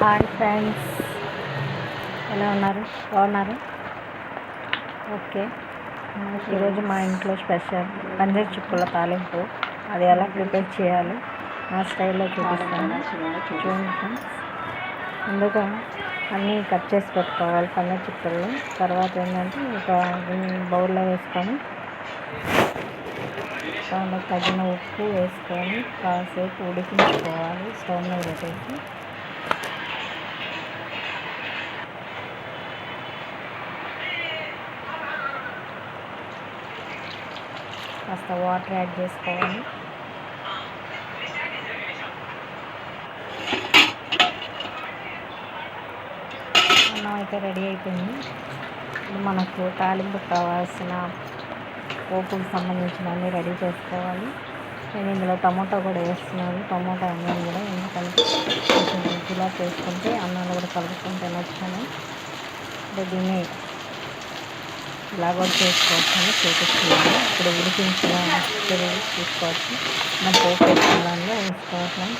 Hi friends ఎలా ఉన్నారు? బాగున్నారు? ఓకే. ఈరోజు మా ఇంట్లో స్పెషల్ పందిరి చిక్కుల తాలింపు. అది ఎలా ప్రిపేర్ చేయాలి? నా స్టైల్లో చూపిస్తాను. చూడండి ఫ్రెండ్స్ ముందుగా అన్నీ కట్ చేసి పెట్టుకోవాలి పందిరి చిక్కులు తర్వాత ఏంటంటే ఒక బౌల్లో వేసుకొని దాంట్లో తగిన ఉప్పు వేసుకొని కాసేపు ఉడికించుకోవాలి. స్టవ్ మీద పెట్టేసి కాస్త వాటర్ యాడ్ చేసుకోవాలి. అన్నం అయితే రెడీ అయిపోయింది. ఇప్పుడు మనకు తాలింపు కావాల్సిన పోపుకు సంబంధించిన అన్నీ రెడీ చేసుకోవాలి. నేను ఇందులో టమాటా కూడా వేస్తున్నాను. టమాటా అన్నం కూడా ఎందుకంటే కొంచెం రుచిలా చేసుకుంటే అన్నాలు కూడా కలుపుకుంటే నచ్చాను అంటే దీన్ని ఇలా కూడా చేసుకోవచ్చు అని చూపిస్తున్నాను. ఇప్పుడు ఉడికించిన పెరుగు తీసుకోవచ్చు. మనం పోపు వేసుకున్న దానిలో వేసుకోవాలి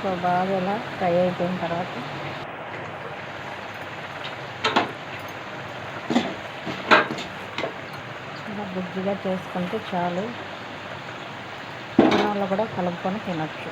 సో బాగా ఇలా ఫ్రై అయిపోయిన తర్వాత ఇలా చేసుకుంటే చాలు. అన్నంలో కూడా కలుపుకొని తినచ్చు.